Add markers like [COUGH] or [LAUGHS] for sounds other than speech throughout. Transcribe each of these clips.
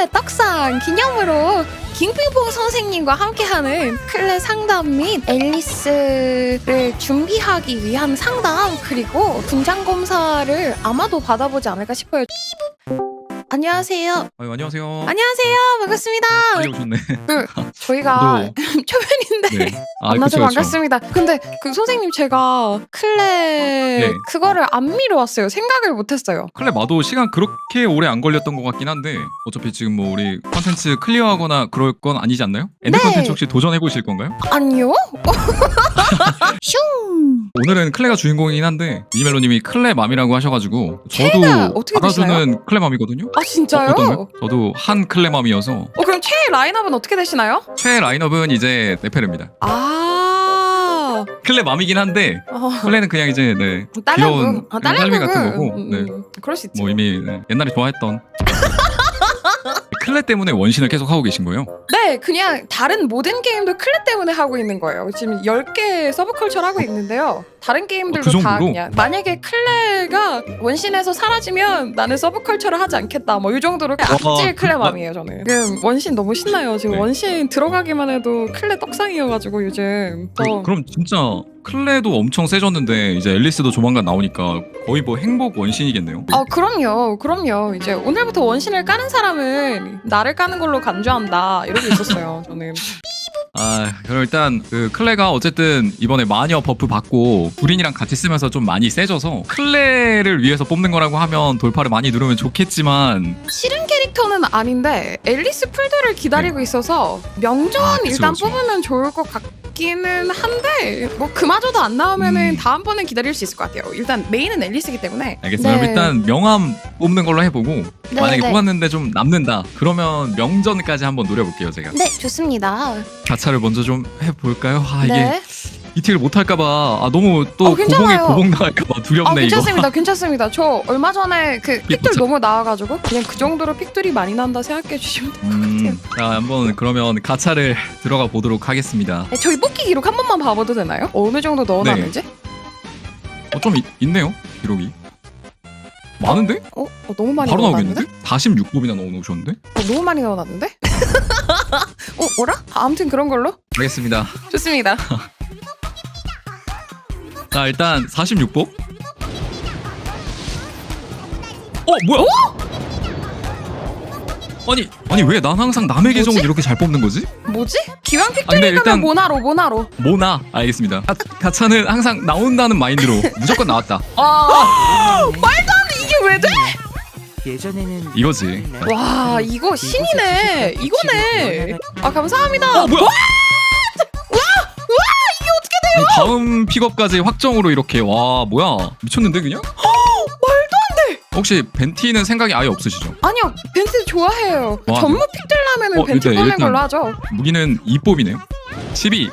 클레 떡상 기념으로 김핑퐁 선생님과 함께하는 클레 상담 및 앨리스를 준비하기 위한 상담 그리고 분장 검사를 아마도 받아보지 않을까 싶어요. 안녕하세요. 아유, 안녕하세요. 안녕하세요. 반갑습니다. 빨리 오셨네. [LAUGHS] 저희가 [LAUGHS] 초면인데 네. 아, 만나서 그쵸, 그쵸. 반갑습니다. 근데 그 선생님 제가 클레 네. 그거를 안 미뤄왔어요. 생각을 못했어요. 클레 마도 시간 그렇게 오래 안 걸렸던 것 같긴 한데 어차피 지금 뭐 우리 컨텐츠 클리어하거나 그럴 건 아니지 않나요? 엔드 네. 컨텐츠 혹시 도전해 보실 건가요? 아니요? [LAUGHS] 슝! 오늘은 클레가 주인공이긴 한데 미니멜로님이 클레 맘이라고 하셔가지고 저도 어떻게 알아주는 클레 맘이거든요. 아 진짜요? 어떤가요? 저도 한 클레 맘이어서 어 그럼 최애 라인업은 어떻게 되시나요? 최애 라인업은 이제 네페르입니다. 아, 클레 맘이긴 한데 어, 클레는 그냥 이제 네, 딸랑구. 귀여운 아, 딸미 딸랑구. 같은 거고 음, 네. 음, 그럴 수 있지. 뭐 이미 네, 옛날에 좋아했던 [LAUGHS] 클레 때문에 원신을 계속 하고 계신 거예요? 네, 그냥 다른 모든 게임도 클레 때문에 하고 있는 거예요. 지금 10개 서브컬처를 하고 있는데요. 다른 게임들도 그 다 정도로? 그냥 만약에 클레가 원신에서 사라지면 나는 서브컬처를 하지 않겠다. 뭐 이 정도로 악질 클레 맘이에요, 저는. 지금 원신 너무 신나요. 지금 네. 원신 들어가기만 해도 클레 떡상이어가지고 요즘. 그, 또 그럼 진짜 클레도 엄청 세졌는데 이제 앨리스도 조만간 나오니까 거의 뭐 행복 원신이겠네요. 아 그럼요. 그럼요. 이제 오늘부터 원신을 까는 사람은 나를 까는 걸로 간주한다. 이러고 있었어요 [LAUGHS] 저는. 아 그럼 일단 그 클레가 어쨌든 이번에 마녀 버프 받고 불인이랑 같이 쓰면서 좀 많이 세져서 클레를 위해서 뽑는 거라고 하면 돌파를 많이 누르면 좋겠지만 싫은 캐릭터는 아닌데 앨리스 풀들을 기다리고 있어서 명전 아, 그쵸, 일단 그쵸. 뽑으면 좋을 것 같 기는 한데 뭐 그마저도 안 나오면은 음. 다음번엔 기다릴 수 있을 것 같아요 일단 메인은 앨리스이기 때문에 알겠습니다. 그럼 네. 일단 명함 뽑는 걸로 해보고 네, 만약에 네. 뽑았는데 좀 남는다 그러면 명전까지 한번 노려볼게요 제가. 네 좋습니다 가차를 먼저 좀 해볼까요? 아 이게 네 이틱을 못할까봐 아 너무 또 어, 고봉에 괜찮아요. 고봉 나갈까봐 두렵네 아 이거. 괜찮습니다 [LAUGHS] 괜찮습니다 저 얼마 전에 그 붙여. 너무 나와가지고 그냥 그 정도로 픽들이 많이 난다 생각해 주시면 될 것 같아요 음, 자 한번 그러면 가차를 [LAUGHS] 들어가 보도록 하겠습니다. 네, 저희 뽑기 기록 한 번만 봐봐도 되나요? 어느 정도 넣어놨는지? 어좀 있네요 기록이. 많은데? 어? 어, 너무 많이 바로 넣어놨는데? 나오겠는데? 46법이나 넣어놓으셨는데? 어, 너무 많이 넣어놨는데? [LAUGHS] 어, 뭐라? 아, 아무튼 그런 걸로? 알겠습니다. 좋습니다. 자 일단 46법. 어 뭐야? 아니 아니 왜 난 항상 남의 계정을? 이렇게 잘 뽑는 거지? 뭐지? 기왕 아, 근데 픽들이 일단- 가면 모나로, 모나로. 모나 알겠습니다. 가, 가차는 항상 나온다는 마인드로 [LAUGHS] 무조건 나왔다. 아, 말도 안 돼! 이게 왜 돼? 예전에는 이거지. 와, 이거 신이네. 이거네. 아, 감사합니다. 어 뭐야? 아니, 다음 픽업까지 확정으로 이렇게 와 뭐야 미쳤는데 그냥? 말도 안 돼! 혹시 벤티는 생각이 아예 없으시죠? 아니요, 벤티 좋아해요. 와, 전무 픽들 나면은 어, 일단- 뽑는 일단- 걸로 하죠. 무기는 2뽑이네요 12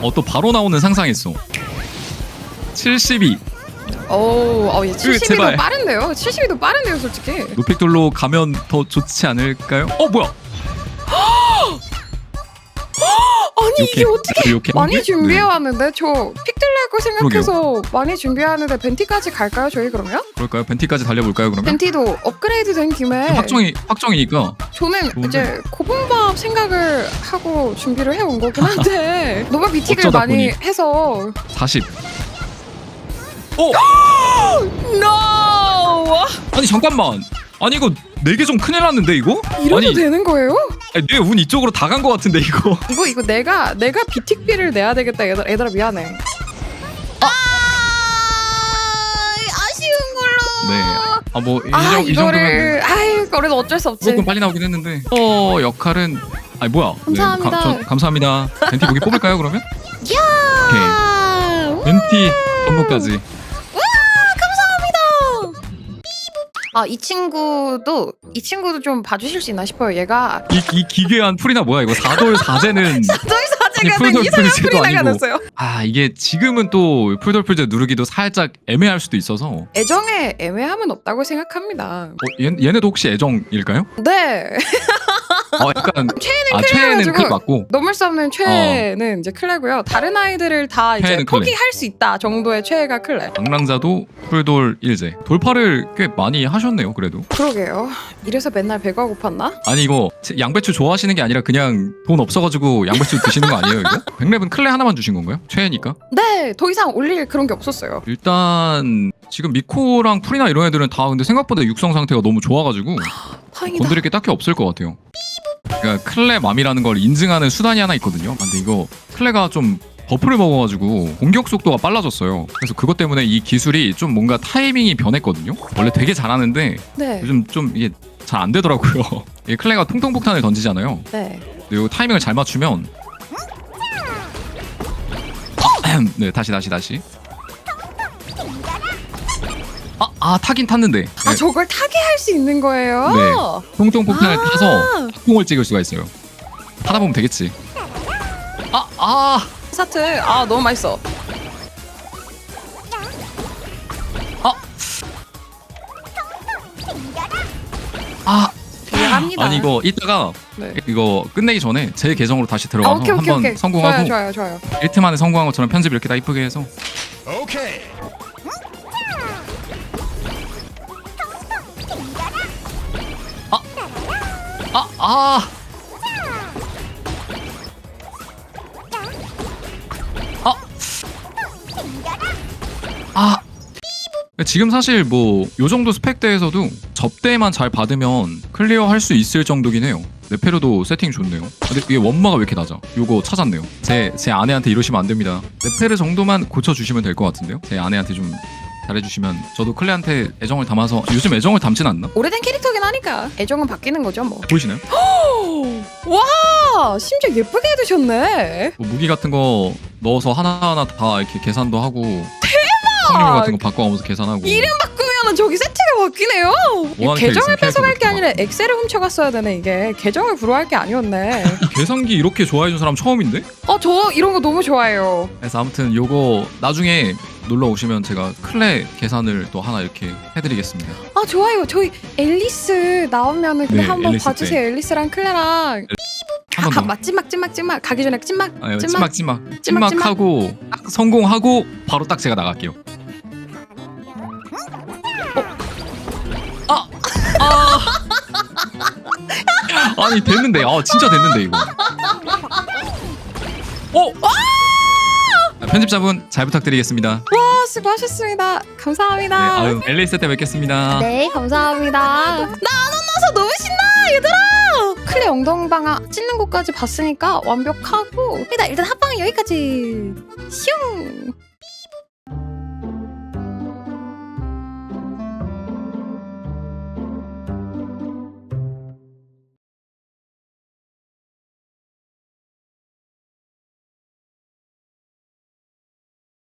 어 또 바로 나오는 상상했어 72 오, 어, 예, 72도 제발. 빠른데요? 72도 빠른데요, 솔직히. 노픽돌로 가면 더 좋지 않을까요? 어 뭐야 아니, 이게 어떻게. 이렇게 많이 준비해 왔는데 저 픽들 낼거 생각해서 많이 준비하는데 벤티까지 갈까요 저희 그러면? 그럴까요? 벤티까지 달려볼까요 그러면? 벤티도 업그레이드 된 김에 확정이 확정이니까 저는 좋은데? 이제 고분밥 생각을 하고 준비를 해온 거긴 한데 [LAUGHS] 너무 어쩌다 많이 보니. 해서 40 어? [GASPS] no 아니 잠깐만 아니 이거 내게 좀 큰일 났는데 이거? 이래도 아니 되는 거예요? 내운 이쪽으로 다 간 것 같은데 이거. [LAUGHS] 이거 이거 내가 내가 비틱비를 내야 되겠다 얘들아, 얘들아 미안해. 아 아쉬운 걸로. 네. 아 뭐 이, 아 정- 이 정도면 이거를 아이 그래도 어쩔 수 없지. 무조건 빨리 나오긴 했는데. 어 역할은 아니 뭐야. 감사합니다. 네, 가- 저, 감사합니다. 벤티 보기 뽑을까요 그러면? 야! 벤티 선물까지 아 이 친구도 이 친구도 좀 봐주실 수 있나 싶어요. 얘가 이, 이 기괴한 풀이나 뭐야 이거 사돌 사제는 [LAUGHS] 저희 사제가 풀돌 된 이상한 풀이 아니고. 나가졌어요. 아 이게 지금은 또 풀돌풀제 누르기도 살짝 애매할 수도 있어서 애정에 애매함은 없다고 생각합니다. 어, 얘, 얘네도 혹시 애정일까요? 네. 어 약간 [LAUGHS] 최애는 아 최애는 클 맞고 넘을 수 없는 최애는 이제 클레고요. 다른 아이들을 다 이제 최애는 클레. 포기할 수 있다 정도의 최애가 클레. 방랑자도 풀돌 일제 돌파를 꽤 많이 하셨네요 그래도 그러게요. 이래서 맨날 배가 고팠나? 아니 이거 양배추 좋아하시는 게 아니라 그냥 돈 없어가지고 양배추 드시는 거 아니에요 이거? 백랩은 클레 하나만 주신 건가요? 최애니까? 네, 더 이상 올릴 그런 게 없었어요. 일단 지금 미코랑 풀이나 이런 애들은 다 근데 생각보다 육성 상태가 너무 좋아가지고 [GASPS] 다행이다. 건드릴 게 딱히 없을 것 같아요. 그러니까 클레 맘이라는 걸 인증하는 수단이 하나 있거든요. 아, 근데 이거 클레가 좀 버프를 먹어가지고 공격 속도가 빨라졌어요. 그래서 그것 때문에 이 기술이 좀 뭔가 타이밍이 변했거든요. 원래 되게 잘하는데 네, 요즘 좀 이게 잘 안 되더라고요. [LAUGHS] 이 클레가 통통 폭탄을 던지잖아요. 네. 근데 이 타이밍을 잘 맞추면 네 다시 다시 다시 아, 아 타긴 탔는데 아 네, 저걸 타게 할 수 있는 거예요? 네. 통통 폭탄을 아. 타서 공을 찍을 수가 있어요. 타다 보면 되겠지. 아, 아, 사트. 아 너무 맛있어. 아. 이해합니다. 아니 이거 이따가 네. 이거 끝내기 전에 제 계정으로 다시 아, 들어가서 오케이 오케이 한번 오케이. 성공하고 좋아요 좋아요 좋아요. 1트 만에 성공한 것처럼 편집 이렇게 다 이쁘게 해서 Okay. 아, 아. 아. 아. 지금 사실 뭐 요 정도 스펙대에서도 접대만 잘 받으면 클리어 할 수 있을 정도긴 해요. 네페르도 세팅 좋네요. 근데 이게 원마가 왜 이렇게 낮아? 요거 찾았네요. 제, 제 아내한테 이러시면 안 됩니다. 네페르 정도만 고쳐주시면 될 것 같은데요? 제 아내한테 좀 잘해주시면 저도 클레한테 애정을 담아서 요즘 애정을 담진 않나? 오래된 캐릭터긴 하니까 애정은 바뀌는 거죠 뭐. 보이시나요? [GASPS] 와 심지어 예쁘게 해두셨네. 뭐 무기 같은 거 넣어서 하나하나 다 이렇게 계산도 하고 성률 같은 거 바꿔가면서 계산하고 이름 바꾸면은 저기 세트가 바뀌네요. 이 원하는 계정을 뺏어갈 게 아니라 엑셀을 훔쳐갔어야 되네 이게. 계정을 불허할 게 아니었네. [LAUGHS] 계산기 이렇게 좋아해 준 사람 처음인데? 어저 이런 거 너무 좋아해요. 그래서 아무튼 요거 나중에 놀러 오시면 제가 클레 계산을 또 하나 이렇게 해드리겠습니다 아 좋아요. 저희 앨리스 나오면은 근데 네, 한번 앨리스 봐주세요. 앨리스랑 클레랑. 한 아, 번 더. 막 찐막 찐막 찐막 가기 전에 찐막 아, 요 찐막. 찐막 찐막 찐막, 찐막 하고 딱 성공하고 바로 딱 제가 나갈게요 아니 됐는데 아 진짜 됐는데 이거 어? 아, 편집자분 잘 부탁드리겠습니다 아, 수고하셨습니다. 감사합니다. 네, 아유 앨리스 때 뵙겠습니다 네, 감사합니다. 나 아나나서 너무 신나, 얘들아! 클레 엉덩방아 찢는 것까지 봤으니까 완벽하고. 일단, 일단 합방은 여기까지. 슝!